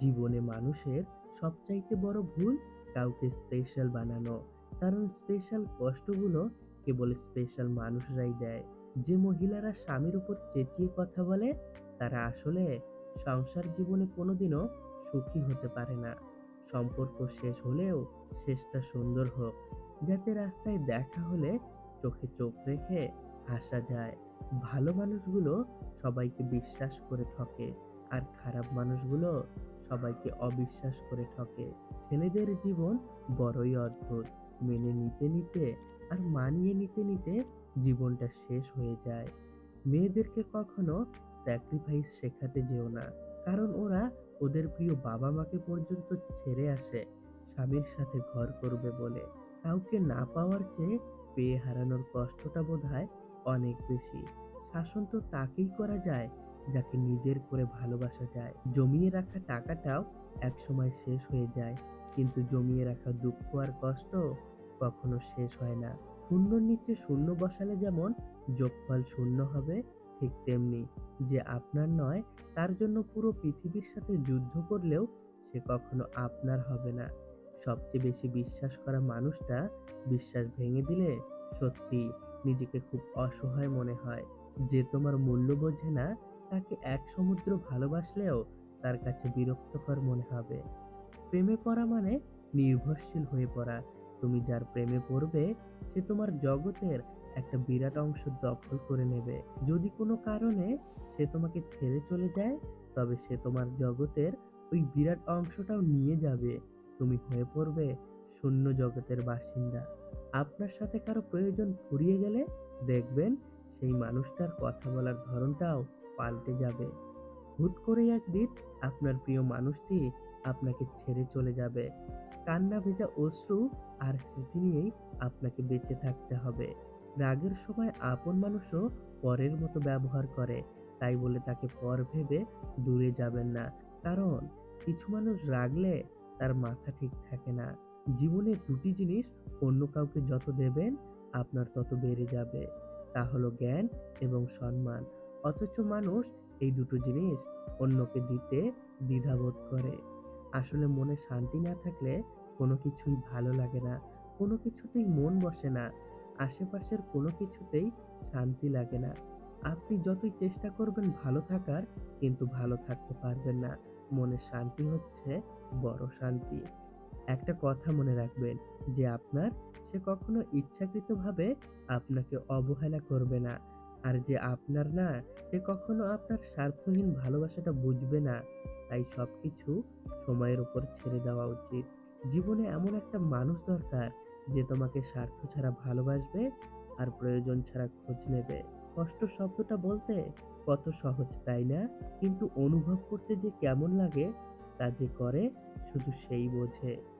জীবনে মানুষের সবচাইতে বড় ভুল কাউকে স্পেশাল বানানো। কারণ স্পেশাল কষ্টগুলো কেবল স্পেশাল মানুষরাই দেয়। যে মহিলারা স্বামীর উপর চেঁচিয়ে কথা বলে, তারা আসলে সংসার জীবনে কোনোদিনও সুখী হতে পারে না। সম্পর্ক শেষ হলেও শেষটা সুন্দর হোক, যাতে রাস্তায় দেখা হলে চোখে চোখ রেখে হাসা যায়। ভালো মানুষগুলো সবাইকে বিশ্বাস করে ঠকে, আর খারাপ মানুষগুলো সবাইকে অবিশ্বাস করে ঠকে। ছেলেদের জীবন বড়ই অদ্ভুত। মেনে নিতে নিতে আর মানিয়ে নিতে নিতে জীবনটা শেষ হয়ে যায়। মেয়েদেরকে কখনো স্যাক্রিফাইস শেখাতে যেও না, কারণ ওরা ওদের প্রিয় বাবা মাকে পর্যন্ত ছেড়ে আসে, স্বামীর সাথে ঘর করবে বলে। কাউকে না পাওয়ার চেয়ে পেয়ে হারানোর কষ্টটা বোধহয় অনেক বেশি। শাসন তো তাকেই করা যায় যাকে নিজের করে ভালোবাসা যায়। জমিয়ে রাখা টাকাটাও একসময় শেষ হয়ে যায়। কিন্তু জমিয়ে রাখা দুঃখ আর কষ্ট কখনো শেষ হয় না। শূন্যর নিচে শূন্য বসালে যেমন যোগফল শূন্য হবে, ঠিক তেমনি যে আপনার নয়, তার জন্য পুরো পৃথিবীর সাথে যুদ্ধ করলেও সে কখনো আপনার হবে না। সবচেয়ে বেশি বিশ্বাস করা মানুষটা বিশ্বাস ভেঙে দিলে সত্যি নিজেকে খুব অসহায় মনে হয়। যে তোমার মূল্য বোঝে না তাকে এক সমুদ্র ভালোবাসলেও তার কাছে বিরক্তকর মনে হবে। প্রেমে পড়া মানে নির্ভরশীল হয়ে পড়া। তুমি যার প্রেমে পড়বে, সে তোমার জগতের একটা বিরাট অংশ দখল করে নেবে। যদি কোনো কারণে সে তোমাকে ছেড়ে চলে যায়, তবে সে তোমার জগতের ওই বিরাট অংশটাও নিয়ে যাবে। তুমি হয়ে পড়বে শূন্য জগতের বাসিন্দা। আপনার সাথে কারও প্রয়োজন ফুরিয়ে গেলে দেখবেন সেই মানুষটার কথা বলার ধরনটাও পাল্টে যাবে। হুট করে একদিন আপনার প্রিয় মানুষটি আপনাকে ছেড়ে চলে যাবে। কান্না ভেজা অশ্রু আর স্মৃতি নিয়েই আপনাকে বেঁচে থাকতে হবে। রাগের সময় আপন মানুষও পরের মতো ব্যবহার করে। তাই বলে তাকে পর ভেবে দূরে যাবেন না। কারণ কিছু মানুষ রাগলে তার মাথা ঠিক থাকে না। জীবনে দুটি জিনিস অন্য কাউকে যত দেবেন, আপনার তত বেড়ে যাবে। তা হলো জ্ঞান এবং সম্মান। অথচ মানুষ এই দুটো জিনিস অন্যকে দিতে দ্বিধাবোধ করে। আসলে মনে শান্তি না থাকলে কোনো কিছুই ভালো লাগে না, কোনো কিছুতেই মন বসে না, আশেপাশের কোনো কিছুতেই শান্তি লাগে না। আপনি যতই চেষ্টা করবেন ভালো থাকার, কিন্তু ভালো থাকতে পারবেন না। মনে শান্তি হচ্ছে বড় শান্তি। একটা কথা মনে রাখবেন যে আপনার সে কখনো ইচ্ছাকৃতভাবে আপনাকে অবহেলা করবে না। আর যে আপনার না, সে কখনো আপনার স্বার্থহীন ভালোবাসাটা বুঝবে না। তাই সবকিছু সময়ের উপর ছেড়ে দেওয়া উচিত। জীবনে এমন একটা মানুষ দরকার, যে তোমাকে স্বার্থ ছাড়া ভালোবাসবে আর প্রয়োজন ছাড়া খোঁজ নেবে। কষ্ট শব্দটা বলতে কত সহজ, তাই না? কিন্তু অনুভব করতে যে কেমন লাগে, তা যে করে, শুধু সেই বোঝে।